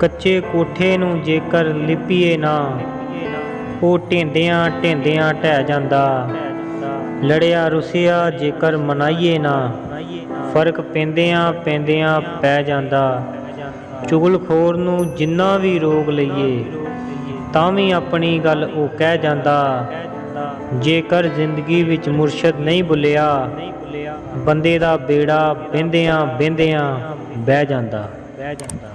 ਕੱਚੇ ਕੋਠੇ ਨੂੰ ਜੇਕਰ ਲਿਪੀਏ ਨਾ, ਉਹ ਢੇਂਦਿਆਂ ਢੇਂਦਿਆਂ ਢਹਿ ਜਾਂਦਾ। ਲੜਿਆ ਰੁਸਿਆ ਜੇਕਰ ਮਨਾਈਏ ਨਾ, ਫ਼ਰਕ ਪੈਂਦਿਆਂ ਪੈਂਦਿਆਂ ਪੈ ਜਾਂਦਾ। ਚੁਗਲਖੋਰ ਨੂੰ ਜਿੰਨਾ ਵੀ ਰੋਗ ਲਈਏ, ਤਾਂ ਵੀ ਆਪਣੀ ਗੱਲ ਉਹ ਕਹਿ ਜਾਂਦਾ। ਜੇਕਰ ਜ਼ਿੰਦਗੀ ਵਿੱਚ ਮੁਰਸ਼ਦ ਨਹੀਂ ਬੁੱਲਿਆ, ਬੰਦੇ ਦਾ ਬੇੜਾ ਬਹਿੰਦਿਆਂ ਬਹਿੰਦਿਆਂ ਬਹਿ ਜਾਂਦਾ ਬਹਿ ਜਾਂਦਾ।